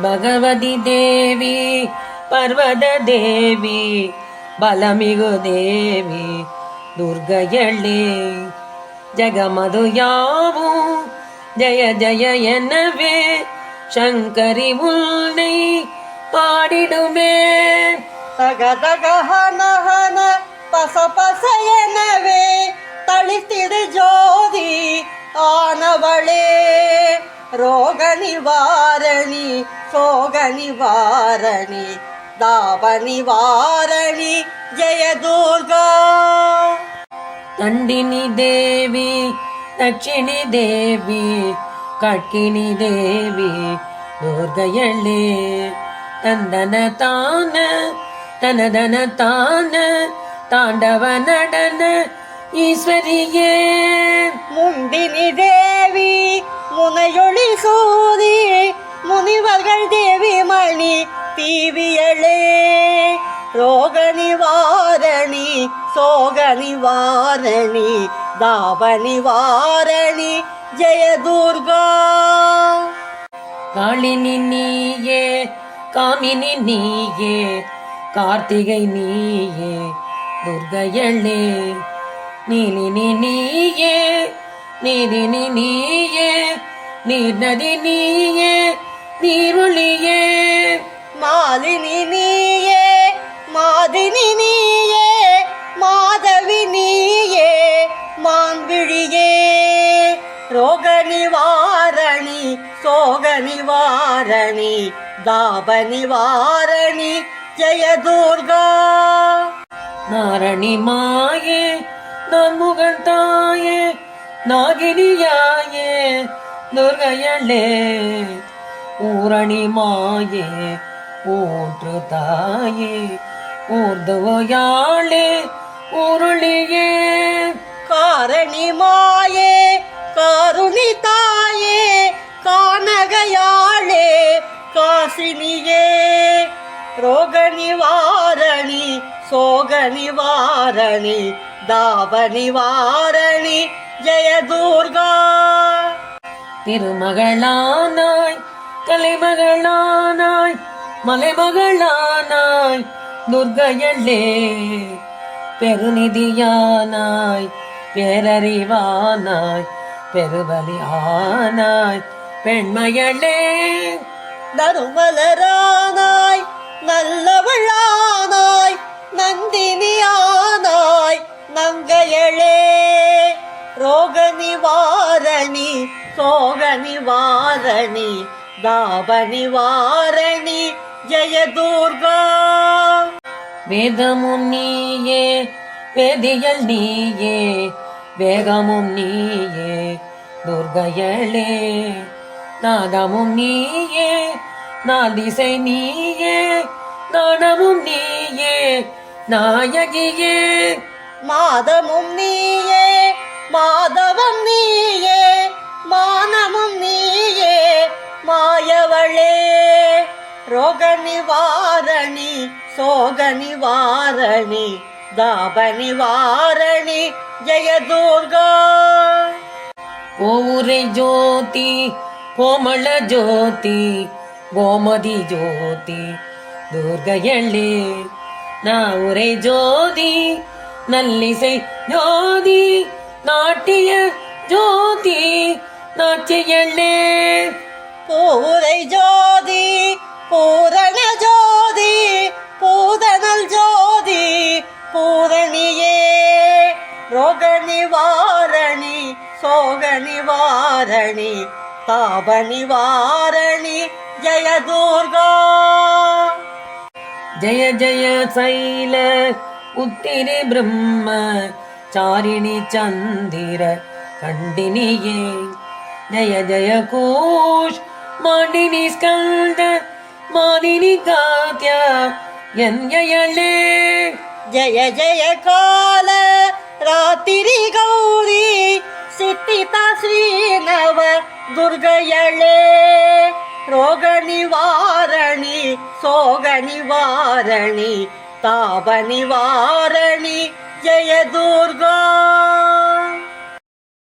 பகவதி தேவி பர்வத தேவி பலமிகு தேவி துர்கையளே ஜகமது யாவும் ஜய ஜய எனவே சங்கரி உன்னை பாடிடுமே. தகதக ஹன ஹன பச பச எனவே தளித்திடு ஜோதி ஆனவளே. ரோக நிவாரணி சோக நிவாரணி தாப நிவாரணி ஜெயதுர்கா. தண்டினி தேவி தட்சிணி தேவி கட்கினி தேவி துர்கையள்ளே தந்தன தான தனதன தான தாண்டவ நடன ஈஸ்வரியே. தீவியளே. ரோக நிவாரணி சோக நிவாரணி தாப நிவாரணி ஜெயதுர்கா. காளினி நீயே காமினி நீயே கார்த்திகை நீயே துர்கையளே. நீலினி நீயே நீரினி நீயே நீர் நதி நீயே நீருளியே. மாலினி நீயே மாதினி நீயே மாதவி நீயே மான்விழியே. ரோக நிவாரணி சோக நிவாரணி தாப நிவாரணி ஜெய துர்கா நாரணி மாயே நான்முகன் தாயே நாகினியாயே துர்கையளே. ஊரணி மாயே ஊற்று தாயே ஊர்துவையாளே உருளியே காரணி மாயே காருணி தாயே கானகையாளே காசினியே. ரோக நிவாரணி சோக நிவாரணி தாப நிவாரணி ஜெயதுர்கா. திருமகளானாய் கலைமகளானாய் மலைமகளானாய் துர்கையல்லே பெருநிதியானாய் பேரறிவானாய் பெருபலி ஆனாய் பெண்மையள்ளே நறுமலரானாய் நல்லவளானாய் நந்தினியானாய் நங்கையளே ரோக நிவாரணி சோக நிவாரணி தாப நிவாரணி ஜெய துர்கா வேதமும் நீயே வேதியல் நீயே வேகமும் நீயே துர்கையளே நாதமும் நீயே நாதிசை நீயே நாணமும் நீயே நாயகியே மாதமும் நீயே சோக நிவாரணி தாப நிவாரணி ஜெய துர்கா. கோவுரை ஜோதி கோமள ஜோதி கோமதி ஜோதி துர்கையள்ளே. நாவுரை ஜோதி நல்லிசை ஜோதி நாட்டிய ஜோதி நாச்சியள்ளே. பூரை ஜோதி சோக நிவாரணி தாப நிவாரணி ஜெய துர்கா. ஜய ஜய சைல உத்திரி பிரம்ம சாரிணி சந்திர கண்டினியே. ஜய ஜய கோஷ் மாண்டினி ஸ்கந்த மாதினி காத்யா என்யளே ஜய ஜய கால சித்தித ஸ்ரீநவ துர்கயளே ரோக நிவாரணி சோக நிவாரணி தாப நிவாரணி ஜய துர்கா